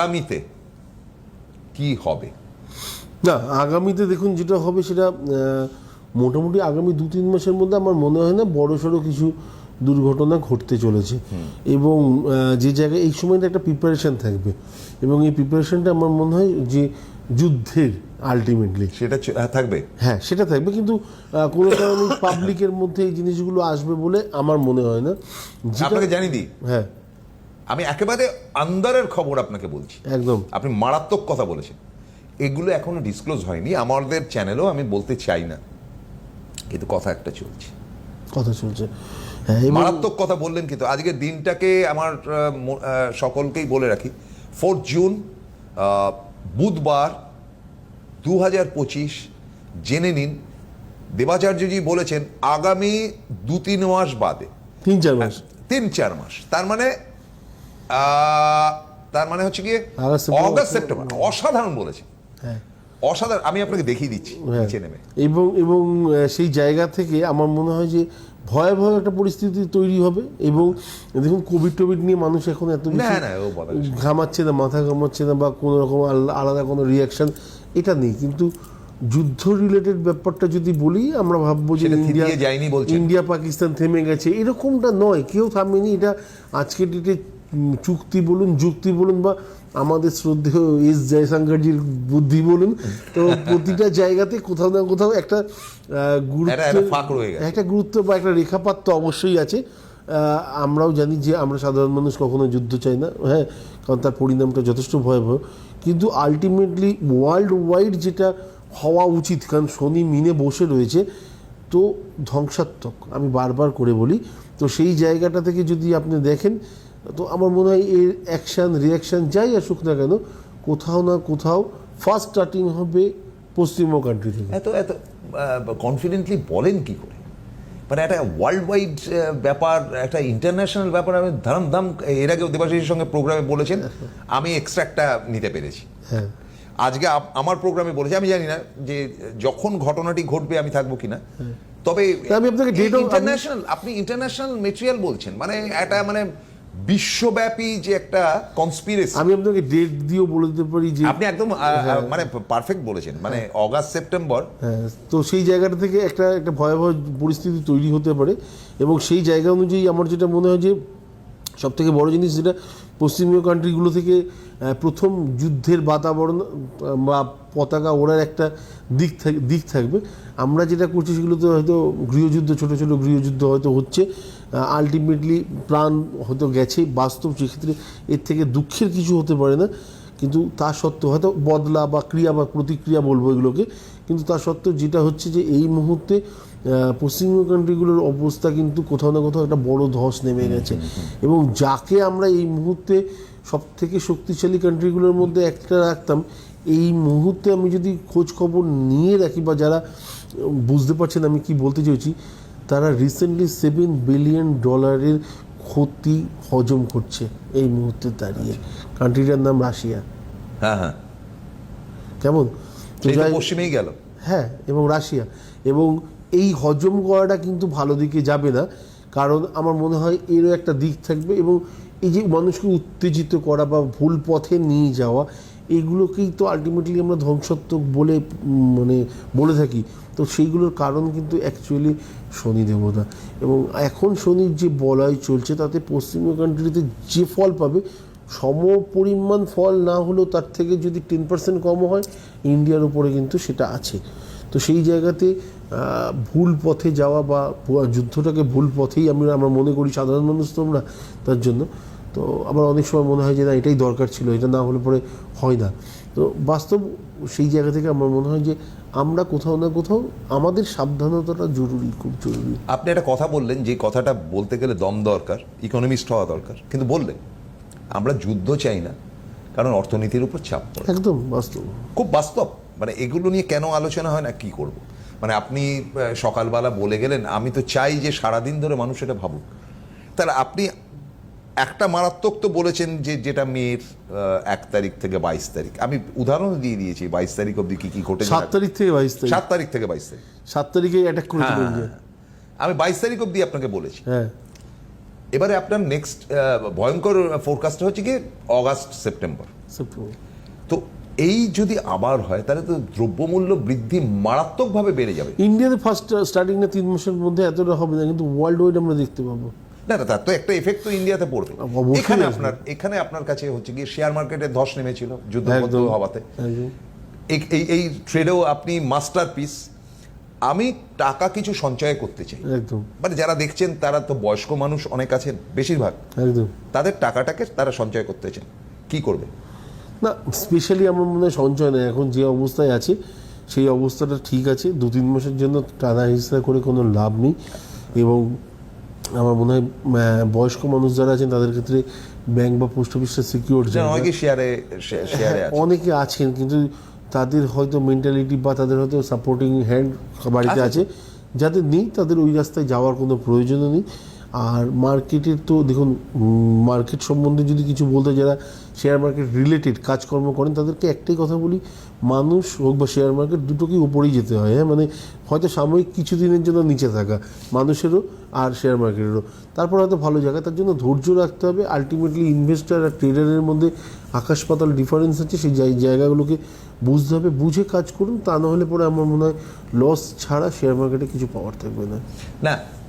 আগামীতে কি হবে? না আগামীতে দেখুন যেটা হবে সেটা মোটামুটি আগামী দু তিন মাসের মধ্যে আমার মনে হয় না বড় সড়ো কিছু দুর্ঘটনা ঘটতে চলেছে। এবং যে জায়গায় এই সময়টা একটা প্রিপারেশন থাকবে। এবং এই প্রিপারেশনটা আমার মনে হয় যে যুদ্ধের আলটিমেটলি সেটা হ্যাঁ, থাকবে। হ্যাঁ সেটা থাকবে কিন্তু কোনো কারণে পাবলিকের মধ্যে এই জিনিসগুলো আসবে বলে আমার মনে হয় না। আপনাকে জানিয়ে দিই। হ্যাঁ। আমি একেবারে আন্দারের খবর আপনাকে বলছি। একদম। আপনি মারাত্মক কথা বলেছেন। এগুলো এখনও ডিসক্লোজ হয়নি আমাদের চ্যানেলও আমি বলতে চাই না। কিন্তু কথা একটা চলছে। কথা চলছে। হ্যাঁ মারাত্মক কথা বললেন কিন্তু। আজকের দিনটাকে আমার সকলকেই বলে রাখি। ফোর্থ জুন বুধবার দু হাজার পঁচিশ জেনে নিন। দেবাচার্যজি বলেছেন আগামী দু তিন মাস বাদে। তিন চার মাস। তিন চার মাস। তার মানে তার মানে হচ্ছে সেপ্টেম্বর, অগস্ট সেপ্টেম্বর অসাধারণ বলেছে। হ্যাঁ। অসাধারণ আমি আপনাকে দেখিয়ে দিচ্ছি হ্যাঁ। নিচে নেমে। এবং এবং সেই জায়গা থেকে আমার মনে হয় যে ভয়াবহ একটা পরিস্থিতি তৈরি হবে এবং দেখুন কোভিড টোভিড নিয়ে মানুষ এখন এত ঘামাচ্ছে না মাথা ঘামাচ্ছে না বা কোনো রকম আল- আলাদা কোনো রিয়াকশন এটা নেই। কিন্তু যুদ্ধ রিলেটেড ব্যাপারটা যদি বলি আমরা ভাববো যে ইন্ডিয়া যায়নি বলছেন। ইন্ডিয়া পাকিস্তান থেমে গেছে এরকমটা নয়। কেউ থামেনি। এটা আজকের ডেটে চুক্তি বলুন যুক্তি বলুন বা আমাদের শ্রদ্ধেয় এস জয়শঙ্করজির বুদ্ধি বলুন তো প্রতিটা জায়গাতে কোথাও না কোথাও একটা গুরুত্ব একটা- গুরুত্ব বা একটা রেখাপাত তো অবশ্যই আছে। আমরাও জানি যে আমরা সাধারণ মানুষ কখনো যুদ্ধ চাই না হ্যাঁ কারণ তার পরিণামটা যথেষ্ট ভয়াবহ। কিন্তু আলটিমেটলি ওয়ার্ল্ড ওয়াইড যেটা হওয়া উচিত কারণ শনি মিনে বসে রয়েছে তো ধ্বংসাত্মক। আমি বারবার করে বলি তো সেই জায়গাটা থেকে যদি আপনি দেখেন তো আমার মনে হয় এর অ্যাকশান রিয়াকশান যাই আসুক না কেন কোথাও না কোথাও ফার্স্ট স্টার্টিং হবে পশ্চিমবঙ্গ কান্ট্রি থেকে। এত এত কনফিডেন্টলি বলেন কি করে? মানে একটা ওয়ার্ল্ড ওয়াইড ব্যাপার একটা ইন্টারন্যাশনাল ব্যাপার আমি ধারাম দাম এর আগে দেবাশিসের সঙ্গে প্রোগ্রামে বলেছেন আমি এক্সট্রা একটা নিতে পেরেছি। হ্যাঁ। আজকে আমার প্রোগ্রামে বলেছি আমি জানি না যে যখন ঘটনাটি ঘটবে আমি থাকব কিনা। তবে তা আমি আপনাকে ইন্টারন্যাশনাল আপনি ইন্টারন্যাশনাল মেটেরিয়াল বলছেন মানে একটা মানে বিশ্বব্যাপী যে একটা কনস্পিরেসি আমি আপনাকে ডেট দিয়েও বলে দিতে পারি যে আপনি একদম আহ, মানে পারফেক্ট বলেছেন। মানে অগাস্ট সেপ্টেম্বর। হ্যাঁ, তো সেই জায়গাটা থেকে একটা একটা ভয়াবহ পরিস্থিতি তৈরি হতে পারে। এবং সেই জায়গা অনুযায়ী আমার যেটা মনে হয় যে সব থেকে বড় জিনিস যেটা পশ্চিমীয় কান্ট্রিগুলো থেকে প্রথম যুদ্ধের বাতাবরণ বা পতাকা ওড়ার একটা দিক দিক থাকবে। আমরা যেটা করছি সেগুলো তো হয়তো গৃহযুদ্ধ, ছোট ছোট গৃহযুদ্ধ হয়তো হচ্ছে। আলটিমেটলি প্রাণ হয়তো গেছে, বাস্তব সেক্ষেত্রে এর থেকে দুঃখের কিছু হতে পারে না। কিন্তু তা সত্ত্বেও হয়তো বদলা বা ক্রিয়া বা প্রতিক্রিয়া বলব এগুলোকে। কিন্তু তা সত্ত্বেও যেটা হচ্ছে যে এই মুহূর্তে পশ্চিমবঙ্গ কান্ট্রিগুলোর অবস্থা কিন্তু কোথাও না কোথাও একটা বড় ধস নেমে গেছে। এবং যাকে আমরা এই মুহূর্তে সব থেকে শক্তিশালী কান্ট্রিগুলোর মধ্যে একটা রাখতাম এই মুহূর্তে আমি যদি খোঁজ খবর নিয়ে রাখি বা যারা বুঝতে পারছেন আমি কি বলতে চাইছি তারা রিসেন্টলি সেভেন বিলিয়ন ডলারের ক্ষতি হজম করছে এই মুহূর্তে দাঁড়িয়ে। কান্ট্রিটার নাম রাশিয়া। হ্যাঁ হ্যাঁ। কেমন? পশ্চিমেই গেল। হ্যাঁ এবং রাশিয়া। এবং এই হজম করাটা কিন্তু ভালো দিকে যাবে না। কারণ আমার মনে হয় এরও একটা দিক থাকবে এবং এই যে মানুষকে উত্তেজিত করা বা ভুল পথে নিয়ে যাওয়া, এগুলোকেই তো আলটিমেটলি আমরা ধ্বংসাত্মক বলে মানে বলে থাকি। তো সেইগুলোর কারণ কিন্তু অ্যাকচুয়ালি শনি দেবতা। এবং এখন শনির যে বলয় চলছে, তাতে পশ্চিমবঙ্গ কান্ট্রিতে যে ফল পাবে সম পরিমাণ ফল না হলেও তার থেকে যদি টেন পার্সেন্ট কমও হয় ইন্ডিয়ার উপরে কিন্তু সেটা আছে। তো সেই জায়গাতে ভুল পথে যাওয়া বা যুদ্ধটাকে ভুল পথেই আমরা আমরা মনে করি সাধারণ মানুষ তো আমরা তার জন্য। তো আমার অনেক সময় মনে হয় যে না এটাই দরকার ছিল এটা না হলে পরে হয় না। তো বাস্তব সেই জায়গা থেকে আমার মনে হয় যে আমরা কোথাও না কোথাও আমাদের সাবধানতাটা জরুরি খুব জরুরি। আপনি একটা কথা বললেন যে কথাটা বলতে গেলে দম দরকার ইকোনমিস্ট হওয়া দরকার। কিন্তু বললেন আমরা যুদ্ধ চাই না কারণ অর্থনীতির উপর চাপ পড়ে। একদম বাস্তব। খুব বাস্তব। মানে এগুলো নিয়ে কেন আলোচনা হয় না কি করব? মানে আপনি সকালবেলা বলে গেলেন আমি তো চাই যে সারাদিন ধরে মানুষ এটা ভাবুক। তাহলে আপনি একটা মারাত্মক তো বলেছেন যে যেটা মেয়ের এক তারিখ থেকে বাইশ তারিখ। আমি উদাহরণ দিয়ে দিয়েছি বাইশ তারিখ অব্দি কি কি ঘটে সাত তারিখ থেকে বাইশ তারিখ। সাত তারিখ থেকে বাইশ তারিখ। সাত তারিখে অ্যাটাক করেছিল হ্যাঁ, আমি বাইশ তারিখ অব্দি আপনাকে বলেছি। হ্যাঁ। এবারে আপনার নেক্সট ভয়ঙ্কর ফোরকাস্ট হচ্ছে কি অগাস্ট সেপ্টেম্বর। সেপ্টেম্বর। তো এই যদি আবার হয় তাহলে তো দ্রব্যমূল্য বৃদ্ধি মারাত্মকভাবে বেড়ে যাবে। ইন্ডিয়াতে ফার্স্ট স্টার্টিং না তিন মাসের মধ্যে এতটা হবে না কিন্তু ওয়ার্ল্ড ওয়াইড আমরা দেখতে পাবো। না না তার তো একটা এফেক্ট তো ইন্ডিয়াতে পড়বে। এখানে আপনার এখানে আপনার কাছে হচ্ছে কি শেয়ার মার্কেটে ধস নেমেছিল যুদ্ধ হওয়াতে। এই এই ট্রেডেও আপনি মাস্টার পিস আমি টাকা কিছু সঞ্চয় করতে চাই। একদম। মানে যারা দেখছেন তারা তো বয়স্ক মানুষ অনেক আছেন বেশিরভাগ। একদম। তাদের টাকাটাকে তারা সঞ্চয় করতে চান কি করবে? না স্পেশালি আমার মনে হয় সঞ্চয় নেই। এখন যে অবস্থায় আছে সেই অবস্থাটা ঠিক আছে। দু তিন মাসের জন্য টানা হিসা করে কোনো লাভ নেই। এবং আমার মনে হয় বয়স্ক মানুষ যারা আছেন তাদের ক্ষেত্রে ব্যাংক বা পোস্ট অফিসটা সিকিউর অনেকে শেয়ারে শেয়ারে অনেকে আছেন কিন্তু তাদের হয়তো মেন্টালিটি বা তাদের হয়তো সাপোর্টিং হ্যান্ড বাড়িতে আছে। যাদের নেই তাদের ওই রাস্তায় যাওয়ার কোনো প্রয়োজনও নেই। আর মার্কেটের তো দেখুন মার্কেট সম্বন্ধে যদি কিছু বলতে যারা শেয়ার মার্কেট রিলেটেড কাজকর্ম করেন, তাদেরকে একটাই কথা বলি, মানুষ হোক বা শেয়ার মার্কেট দুটোকেই উপরেই যেতে হয় হ্যাঁ? মানে হয়তো সাময়িক কিছুদিনের জন্য নিচে থাকা মানুষেরও আর শেয়ার মার্কেটেরও তারপর হয়তো ভালো জায়গা, তার জন্য ধৈর্য রাখতে হবে। আলটিমেটলি ইনভেস্টার আর ট্রেডারের মধ্যে আকাশ পাতাল ডিফারেন্স আছে, সেই জায়- জায়গাগুলোকে বুঝতে হবে, বুঝে কাজ করুন, তা না হলে পরে আমার মনে হয় লস ছাড়া শেয়ার মার্কেটে কিছু পাওয়ার থাকবে না। না